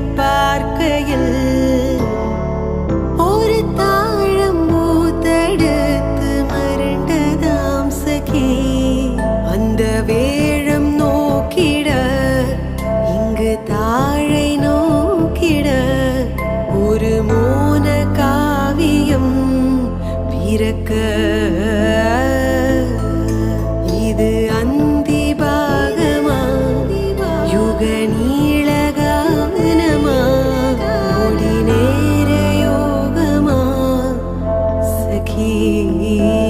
பார்க்கையில் ஒரு தாழம் மூத்தெடுத்து மருண்டதாம் சகி. அந்த வேழம் நோக்கிட இங்கு தாழை நோக்கிட ஒரு மோன காவியம் பிறக்க. இது அந்திபாகமா? யுகநீ see.